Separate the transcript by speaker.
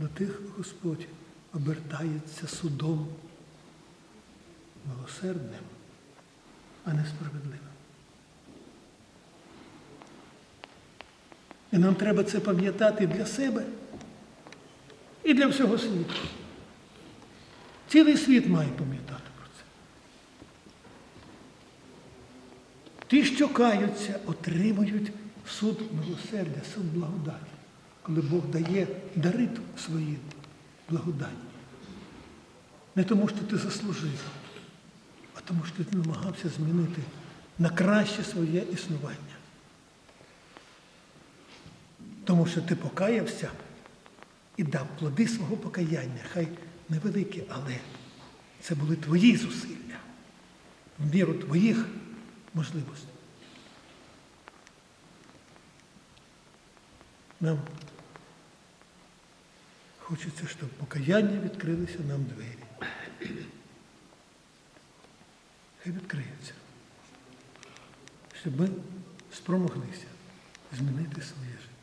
Speaker 1: до тих Господь обертається судом милосердним, а не справедливим. І нам треба це пам'ятати для себе і для всього світу. Цілий світ має пам'ятати про це. Ті, що каються, отримують суд милосердя, суд благодаті, коли Бог дає дари свої благодаті. Не тому, що ти заслужив, а тому, що ти намагався змінити на краще своє існування. Тому що ти покаявся і дав плоди свого покаяння, хай невеликі, але це були твої зусилля в міру твоїх можливостей. Нам хочеться, щоб покаяння відкрилися нам двері. Хай відкриються, щоб ми спромоглися змінити своє життя.